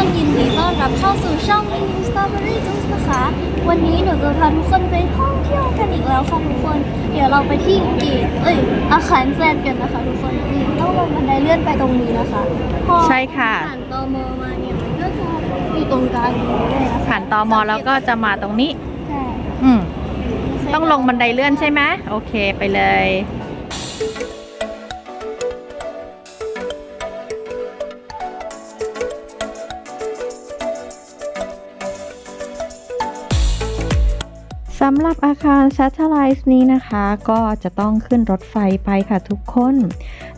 คนยินดีต้อนรับเข้าสู่ช่อง Mini Strawberry Juice นะคะ วันนี้หนูจะพาทุกคนไปท่องเที่ยวกันอีกแล้วค่ะทุกคน เดี๋ยวเราไปที่อีกเอ้ยอาคารแซดกันนะคะทุกคนนี่ต้องลงบันไดเลื่อนไปตรงนี้นะคะพอใช่ค่ะ ผ่านตมมาเนี่ยมันก็จะอยู่ตรงกลางนี้เลยนะคะผ่านตอมอแล้วก็จะมาตรงนี้ ใช่อืม ต้องลงบันไดเลื่อนใช่ไหมโอเคไปเลยำหรับอาคาร Satellite นี้นะคะ ก็จะต้องขึ้นรถไฟไปค่ะทุกคน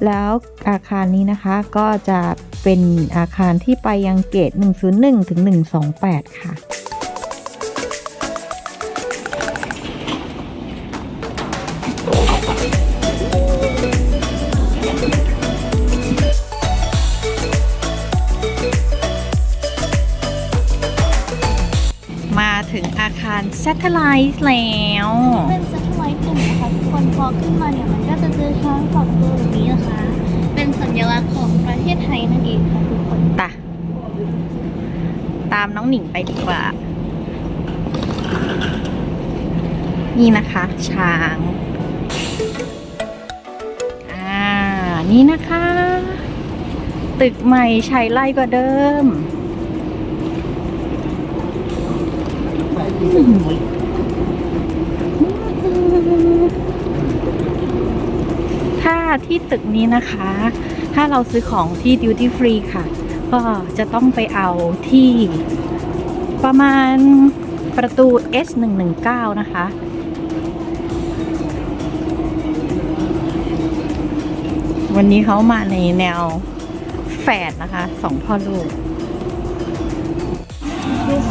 แล้วอาคารนี้นะคะก็จะเป็นอาคารที่ไปยังเกต 101 ถึง 128 ค่ะ ถึงอาคาร Satellite แล้วเป็นซัตไลท์กลุ่มนะคะทุกคนพอขึ้นมาเนี่ยมันก็จะเจอช้างสองตัวแบบนี้นะคะ เป็นสัญลักษณ์ของประเทศไทยนั่นเองค่ะทุกคนตะตามน้องหนิงไปดีกว่า นี่นะคะ ช้าง อ่า นี่นะคะ ตึกใหม่ชัยไล่กว่าเดิม ถ้าที่ตึกนี้นะคะ ถ้าเราซื้อของที่ duty free ค่ะ ก็จะต้องไปเอาที่ประมาณประตู S119 นะคะ วันนี้เขามาในแนวแฝดนะคะสองพ่อลูกทุก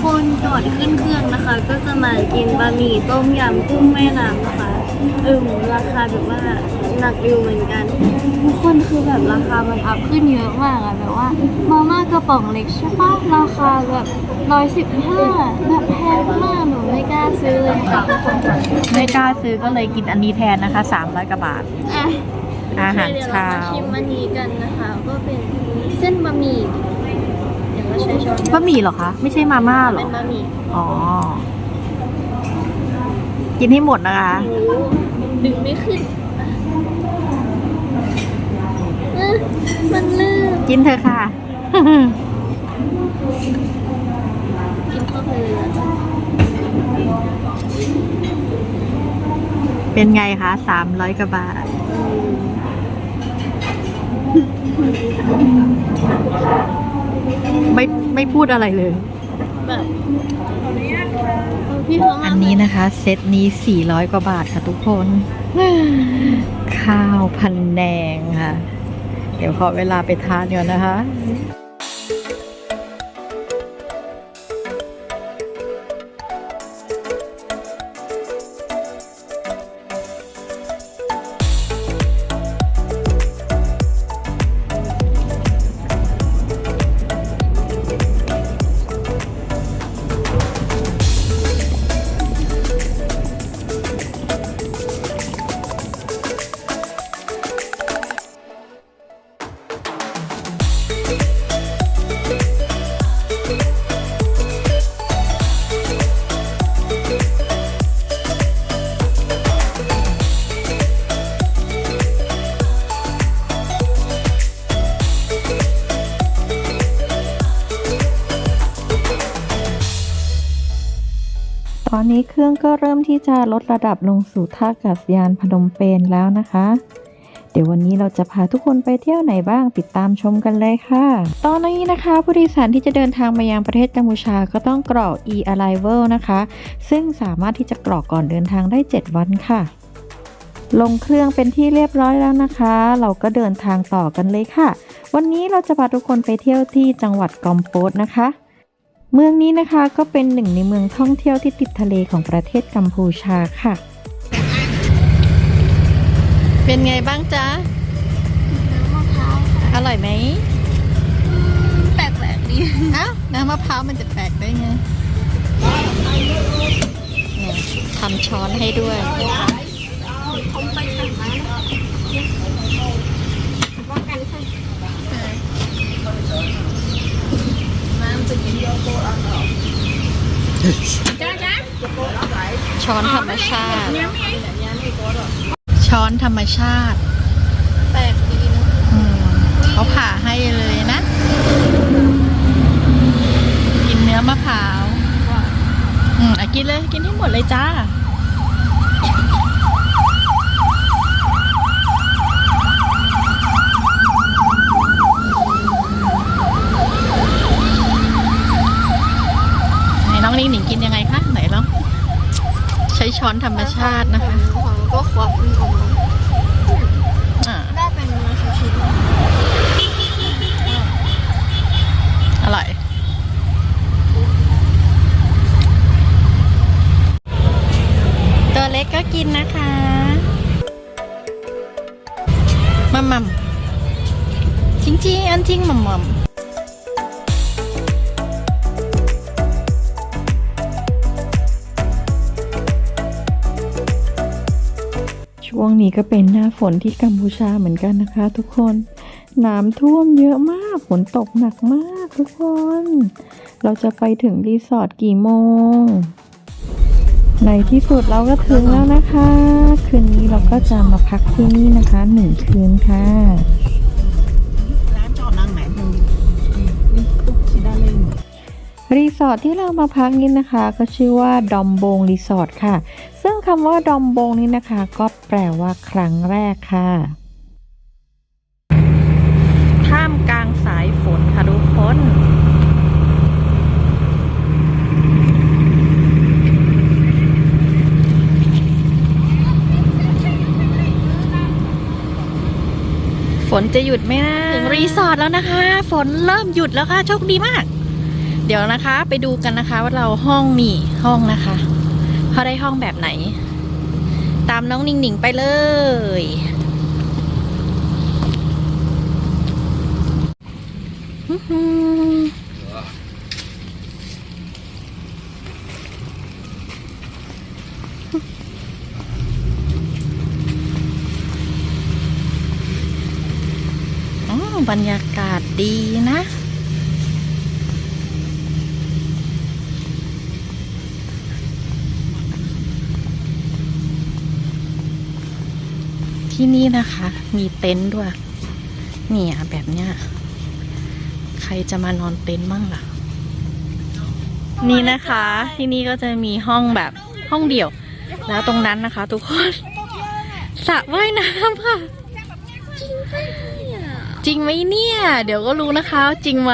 คนก่อนขึ้นเครื่องนะคะ ก็จะมากินบะหมี่ต้มยำกุ้งแม่น้ำนะคะเออราคาแบบว่าหนักอยู่เหมือนกัน ทุกคนคือแบบราคามันอัพขึ้นเยอะมากอะแบบว่ามาม่ากระป๋องเล็กใช่ปะราคาแบบร้อยสิบห้าแบบแพงมากหนูไม่กล้าซื้อเลยค่ะทุกคนไม่กล้าซื้อก็เลยกินอันนี้แทนนะคะ300กว่าบาทอะอาหารเดี๋ยวเราเช้ามาชิมอันนี้กันนะคะ ก็เป็นเส้นบะหมี่ เดี๋ยวเราใช้ช้อนบะหมี่เหรอคะ ไม่ใช่มาม่าเหรเป็อนบะหมี่อ๋อ กินให้หมดนะคะโอ้โหดึงไม่ขึ้นเอ้อมันลื่นกินเถอะค่ะ กินเข้าไปเลยอะเป็นไงคะ300กว่าบาท ไม่ไม่พูดอะไรเลย แบบพี่เขามาอันนี้นะคะ เซตนี้ 400 กว่าบาทค่ะทุกคน ข้าวพันแดงค่ะ เดี๋ยวขอเวลาไปทานก่อนนะคะ รื่องก็เริ่มที่จะลดระดับลงสู่ท่าอากาศยานพนมเปญแล้วนะคะ เดี๋ยววันนี้เราจะพาทุกคนไปเที่ยวไหนบ้างติดตามชมกันเลยค่ะ ตอนนี้นะคะผู้โดยสารที่จะเดินทางมายังประเทศกัมพูชาก็ต้องกรอก e-arrival นะคะ ซึ่งสามารถที่จะกรอกก่อนเดินทางได้ 7 วันค่ะ ลงเครื่องเป็นที่เรียบร้อยแล้วนะคะ เราก็เดินทางต่อกันเลยค่ะ วันนี้เราจะพาทุกคนไปเที่ยวที่จังหวัดกอมโปสนะคะ เมืองนี้นะคะก็เป็นหนึ่งในเมืองท่องเที่ยวที่ติดทะเลของประเทศกัมพูชาค่ะ เป็นไงบ้างจ๊ะน้ำมะพร้าวค่ะอร่อยไหมแปลกๆดีเอ้าน้ำมะพร้าวมันจะแปลกได้ไงเนี่ยทำช้อนให้ด้วย ช้อนธรรมชาติ ช้อนธรรมชาติ แปลกดีนะเขาผ่าให้เลยนะ กินเนื้อมะพร้าว อืมกินเลย กินให้หมดเลยจ้า น้องนิ่งหนิงกินยังไงคะไหนลองใช้ช้อนธรรมชาตินะคะ ช่วงนี้ก็เป็นหน้าฝนที่กัมพูชาเหมือนกันนะคะ ทุกคน น้ำท่วมเยอะมาก ฝนตกหนักมากทุกคน เราจะไปถึงรีสอร์ทกี่โมง ในที่สุดเราก็ถึงแล้วนะคะ คืนนี้เราก็จะมาพักที่นี่นะคะหนึ่งคืนค่ะร้านจอดนั่งไหนรีสอร์ทที่เรามาพักนี้นะคะ ก็ชื่อว่าดอมบงรีสอร์ทค่ะ ซึ่งคำว่าดอมบงนี้นะคะ ก็แปลว่าครั้งแรกค่ะ ท่ามกลางสายฝนค่ะทุกคนฝนจะหยุดไหมนะถึงรีสอร์ทแล้วนะคะ ฝนเริ่มหยุดแล้วค่ะโชคดีมาก เดี๋ยวนะคะ ไปดูกันนะคะว่าเราห้องมีห้องนะคะ เขาได้ห้องแบบไหน ตามน้องนิงหนิงไปเลยหืออ๋อบรรยากาศดีนะ ที่นี่นะคะ มีเต็นท์ด้วย เนี่ยแบบเนี้ย ใครจะมานอนเต็นท์บ้างล่ะ นี่นะคะ ที่นี่ก็จะมีห้องแบบห้องเดี่ยว แล้วตรงนั้นนะคะ ทุกคนสระว่ายน้ำค่ะ จริงไหมเนี่ย เดี๋ยวก็รู้นะคะ จริงไหม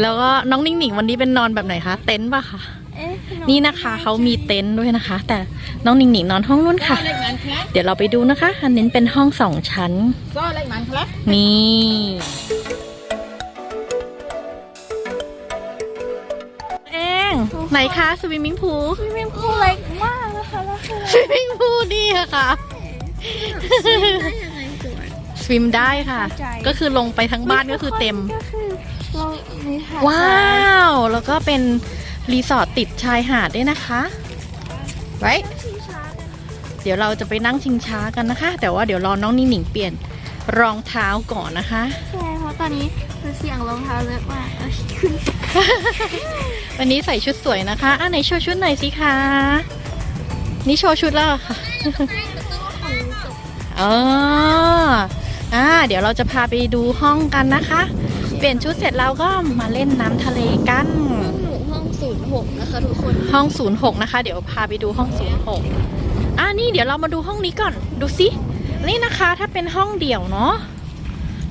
แล้วก็น้องนิ่งหนิงวันนี้เป็นนอนแบบไหนคะ เต็นท์ป่ะคะ นี่นะคะเขามีเต็นท์ด้วยนะคะ แต่น้องหนิงหนิงนอนห้องนู้นค่ะเล็กมันครับเดี๋ยวเราไปดูนะคะ อันนี้เป็นห้องสองชั้นก็เล็กมันครับนี่เองไหนคะสวิมมิ่งพูลพี่มิมพูเล็กมากนะคะแล้วคือสวิมมิ่งพูลดีอะค่ะได้ยังไงสวยสวิมได้ค่ะเข้าใจก็คือลงไปทั้งบ้านก็คือเต็มก็คือเรามีหาดว้าว แล้วก็เป็น รีสอร์ทติดชายหาดด้วยนะคะ ไว้ชิงช้ากันเดี๋ยวเราจะไปนั่งชิงช้ากันนะคะ แต่ว่าเดี๋ยวรอน้องนิ่งหนิงเปลี่ยนรองเท้าก่อนนะคะ ใช่เพราะตอนนี้คือเสียงรองเท้าเยอะมากเอาขึ้นวันนี้ใส่ชุดสวยนะคะอะไหนโชว์ชุดหน่อยสิคะ นี่โชว์ชุดแล้วเหรอค่ะอ๋ออ่า เดี๋ยวเราจะพาไปดูห้องกันนะคะ เปลี่ยนชุดเสร็จแล้วก็มาเล่นน้ำทะเลกัน หนูห้องศูนย์หกนะคะทุกคน ห้อง 06 นะคะ เดี๋ยวพาไปดูห้อง 06อ่านี่เดี๋ยวเรามาดูห้องนี้ก่อน ดูสิ นี่นะคะ ถ้าเป็นห้องเดี่ยวเนาะ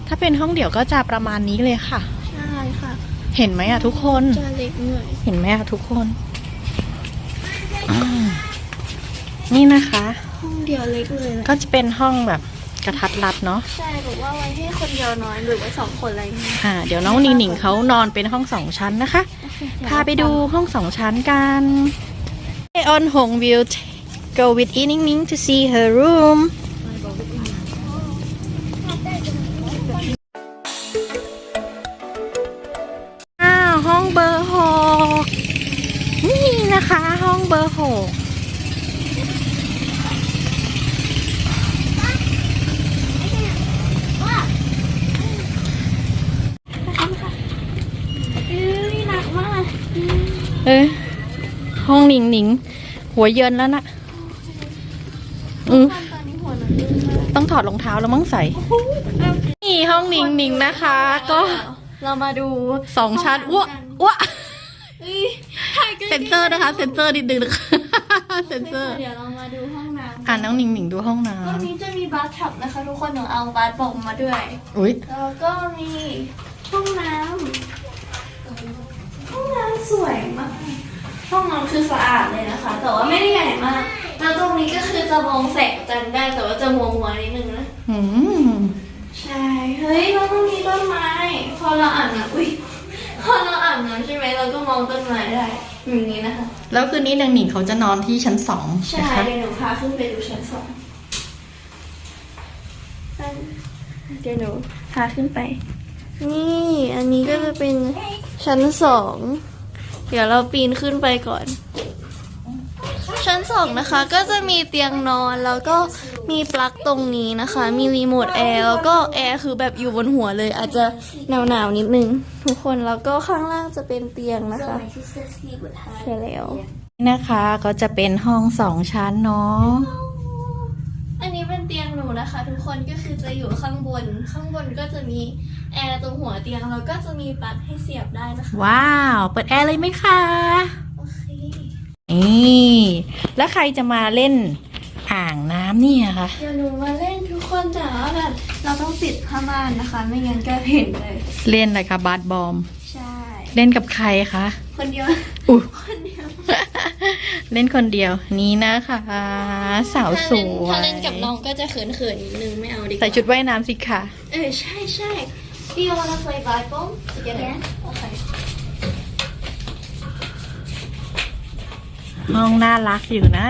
ถ้าเป็นห้องเดี่ยวก็จะประมาณนี้เลยค่ะ ใช่ค่ะ เห็นไหมอะทุกคน จะเล็กหน่อย เห็นไหมอะทุกคนอืมนี่นะคะ ห้องเดียวเล็กเลยนะก็จะเป็นห้องแบบ กระทัดรัดเนาะใช่บอกว่าไว้ให้คนเดียวนอนหรือไว้สองคนอะไรอย่างเงี้ยอ่าเดี๋ยวน้องนิงหนิงเขานอนเป็นห้องสองชั้นนะคะ พาไปดูห้องสองชั้นกัน On Hong will go with Yi Ning Ning to see her room อ้าวห้องเบอร์หกนี่นะคะ ห้องเบอร์หก哎เอ้ยหนักมาก เอ้ย ห้องห นิงหนิงหัวเยินแล้วนะอืมตอนนี้หัวหนังลึกมากต้องถอดรองเท้าแล้วมั้งใส่ นี่ห้องหนิงหนิงนะคะ ก็เรามาดูสองชั้นอ้วอ้วเอ้ยถ่ายใกล้ๆเซนเซอร์นะคะ เซนเซอร์นิดนึงนะคะเซนเซอร์ เดี๋ยวเรามาดูห้องน้ำอ่าน้องหนิงหนิงดูห้องน้ตรงนี้จะมีบาร์ทับนะคะ ทุกคนหนูเอาบาร์บอมมาด้วยำอุ้ยแล้วก็มีห้องน้ำห้องน้ำสวยมาก ห้องน้ำคือสะอาดเลยนะคะ แต่ว่าไม่ได้ใหญ่มาก แล้วตรงนี้ก็คือจะมองแสงจันทร์ได้แต่ว่าจะมัวมัวๆนิดนึงนะ อืมใช่ เฮ้ยแล้วตรงนี้ต้นไม้ พอเราอ่านน้ำอุ้ยพอเราอ่านน้ำใช่ไหมเราก็มองต้นไม้ได้อย่างนี้นะคะ แล้วคืนนี้นางหนิงเขาจะนอนที่ชั้นสองใช่นะคะเดี๋ยวหนูพาขึ้นไปดูชั้นสองเดี๋ยวหนูพาขึ้นไป นี่ อันนี้ก็จะเป็นชั้นสอง เดี๋ยวเราปีนขึ้นไปก่อน ชั้นสองนะคะก็จะมีเตียงนอนแล้วก็มีปลั๊กตรงนี้นะคะ มีรีโมทแอร์แล้วก็แอร์คือแบบอยู่บนหัวเลย อาจจะหนาวๆนิดนึง ทุกคนแล้วก็ข้างล่างจะเป็นเตียงนะคะใช่แล้วนี่นะคะก็จะเป็นห้องสองชั้นเนาะ หนูนะคะ ทุกคนก็คือจะอยู่ข้างบน ข้างบนก็จะมีแอร์ตรงหัวเตียงแล้วก็จะมีปลั๊กให้เสียบได้นะคะว้าว เปิดแอร์เลยไหมคะโอเคนี่แล้วใครจะมาเล่นอ่างน้ำเนี่ยคะเดี๋ยวหนูมาเล่นทุกคนแต่ว่าแบบเราต้องปิดผ้าม่านนะคะ ไม่งั้นก็เห็นเลย เล่นอะไรคะบาสบอม ใช่ เล่นกับใครคะ คนเดียวอุ๊ยคนเดียวเล่นคนเดียวนี่นะคะสาวสวยถ้าเล่นกับน้องก็จะเขินๆนิดนึงไม่เอาดีกว่าใส่ชุดว่ายน้ำสิคะเออใช่ใช่ Do you wanna play Bible together? Okay. ห้องน่ารักอยู่นะ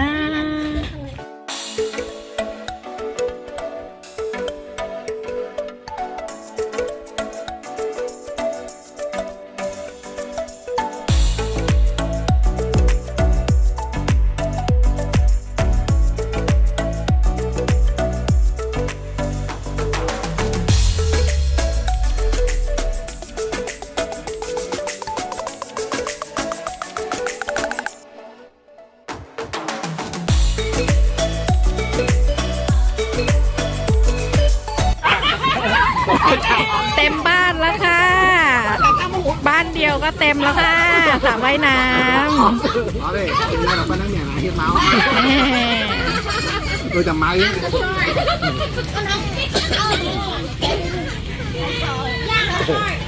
ต็มแล้วค่ะสระว่ายน้ Đó đây, cái này là con nó nhảy này hiến máu ำแม่ Tôi chầm máy ấy. ไง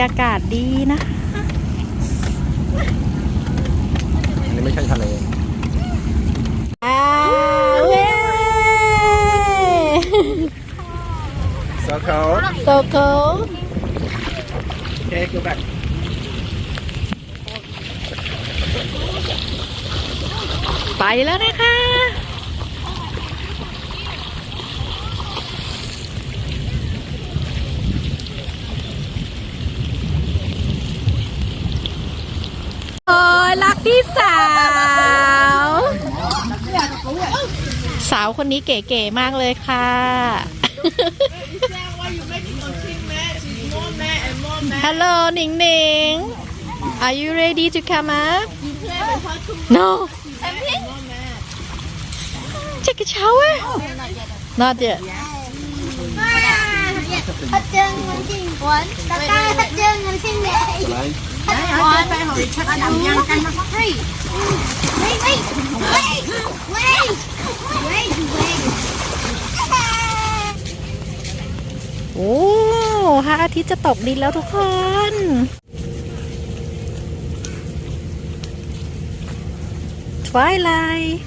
ยากาศดีนะอันนี้ไม่ใช่ทะเลอ้าวเย้ So cold. โซโก Okay, go back. ไปแล้วนะคะโอ้ ยรักพี่สาว สาวคนนี้เก๋ๆมากเลยค่ะ Hello หนิงหนิง Are you ready to come up? No. Take a shower? Not yet. hết trơn mình xin quấn tất cả hết trơn mình xin mẹ Đấy. Đấy, phải hồi chắc là làm nhang canh nó có Wait, wait, wait, wait, wait, wait, wait. โอ้พระอาทิตย์จะตกดินแล้วทุกคน Twilight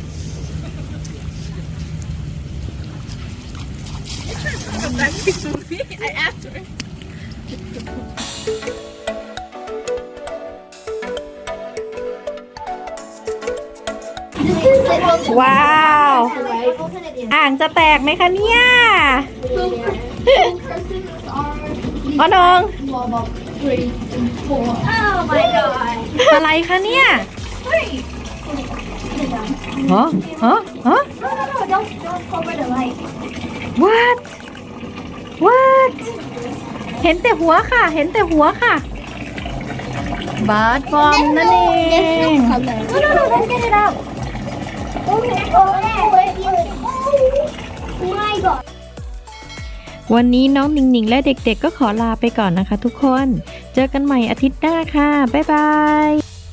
This is like ว้าว right? Open it in. อ่างจะแตกไหมคะเนี่ย So curses are อ๋อนง about three and four. Oh my god. อะไรคะเนี่ย Three. ฮะฮะฮะ No, no, no, don't, don't cover the light. what what เห็นแต่หัวค่ะ เห็นแต่หัวค่ะบาร์ดบอมนั่นเอง color. No, no, no, let's get it out. Okay, okay. Oh my god. วันนี้น้องหนิงหนิงและเด็กๆ ก็ขอลาไปก่อนนะคะทุกคน เจอกันใหม่อาทิตย์หน้าค่ะ บ๊ายบาย